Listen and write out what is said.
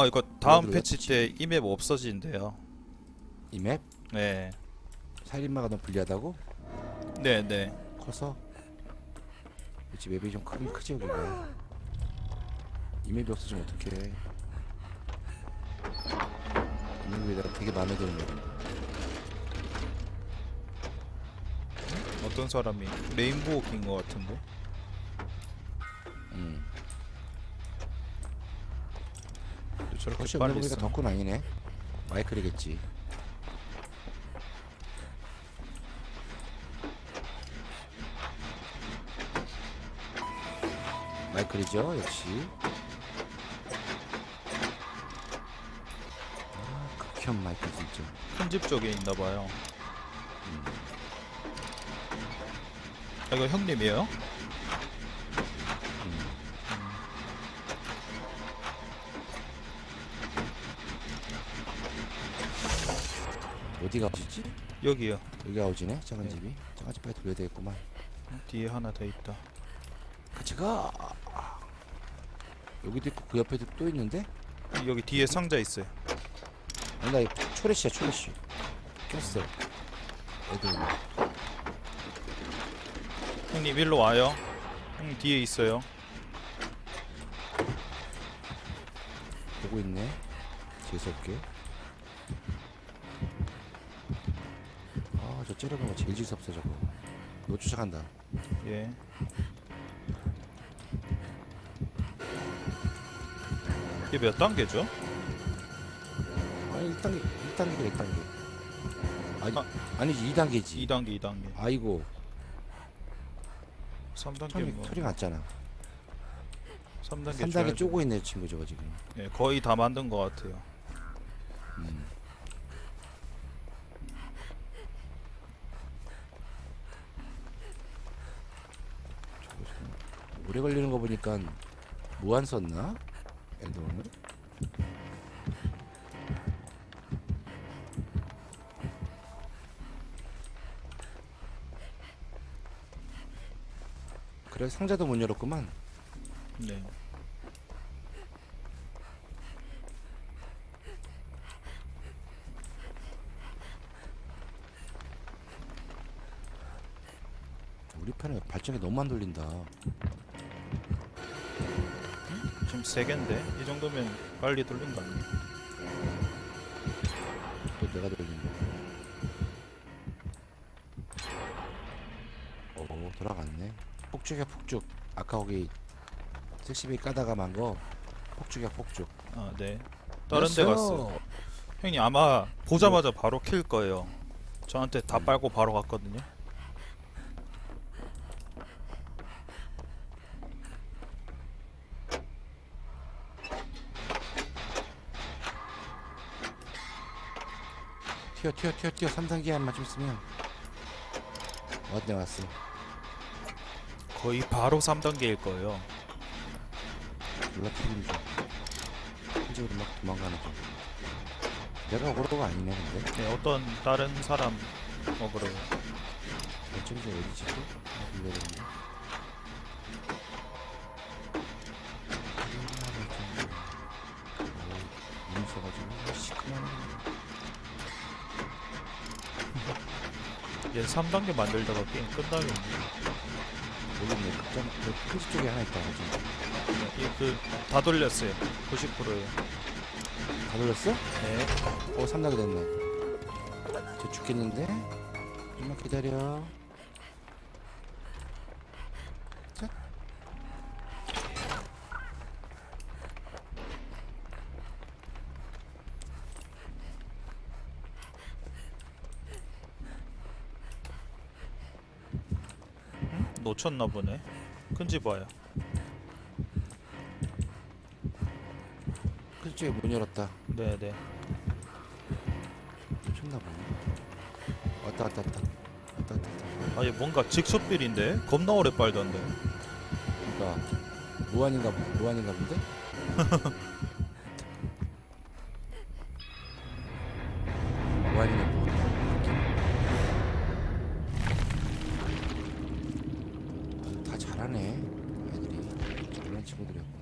아 이거 다음 패치 때 이맵 없어진대요. 이 맵? 네, 살인마가 너무 불리하다고? 네, 네. 커서? 그치 맵이 좀 크긴 크지 여기가 이 맵이 없어지면 어떡해 이 맵이 내가 되게 마음에 드는 맵 어떤 사람이 레인보우 낀것 같은데. 음. 저렇게 혹시 빨리 보니까 써. 덕분 아니네 마이클이겠지 마이클이죠 역시 아 극혐 마이클 진짜 큰집 쪽에 있나 봐요. 아, 이거 형님이에요? 어디가 오지지? 여기요. 여기가 오지네 작은 네. 집이 작은 집 빨리 돌려야 되겠구만 뒤에 하나 더 있다. 같이 가 여기도 있고 그 옆에도 또 있는데? 여기 뒤에 상자 있어요. 아니 나 이거 초래씨야 초래씨 꼈어 애들 형님 일로 와요. 형님 뒤에 있어요. 보고 있네 재수없게 아저 째려보는 거 제일 재수없어 저거 너 쫓아간다 예. 이게 몇 단계죠? 아니 1단계 1단계 1단계 아니, 아. 아니지 2단계지 2단계, 2단계. 아이고 3단계 털이, 뭐 털이 났잖아 3단계 3단계 쪼고 있네 친구 저거 지금 예, 거의 다 만든 것 같아요. 음. 저거 좀 오래 걸리는 거 보니까 무한 썼나? 엔더는? 그래 상자도 못 열었구만 네. 우리 편에 발전기 너무 안 돌린다 지금 세 개인데 이 정도면 빨리 돌린 거 아니에요? 또 내가 돌린다 오 돌아갔네 폭죽이야 폭죽 아까 거기 섹시비 까다가 만거 폭죽이야 폭죽 아, 네. 다른 데. 갔어요. 형님 아마 보자마자 바로 킬 거예요. 저한테 다 빨고 바로 갔거든요. 튀어 튀어 튀어 튀어 3단계 한 맞춤 쓰면 어디 왔어 거의 바로 3단계일 거예요. 중 한쪽으로 막 도망가는 중 내가 오로가 아니네 근데 네, 어떤 다른 사람 먹으러 왼쪽이 좀 어디지 또? 아, 불러야 되는데 눈 써가지고 시커먼 얘 3단계 만들다가 게임 끝나겠네. 모르겠네 그 크지 쪽에 하나 있다 가지고 그다 돌렸어요. 90%예요. 다 돌렸어? 네. 어 3단계 됐네 저 죽겠는데? 좀만 기다려 놓쳤나 보네. 큰집 와요. 크지 쪽에 문 열었다 네, 네. 쳤나 보네 왔다 왔다 왔다 왔다 왔다 왔다 아, 얘 뭔가 직속빌인데 겁나 오래 빨던데. 그러니까 무한인가 보- 무한인가 본데? 잘하네. 애들이. 잘하는 친구들이었구나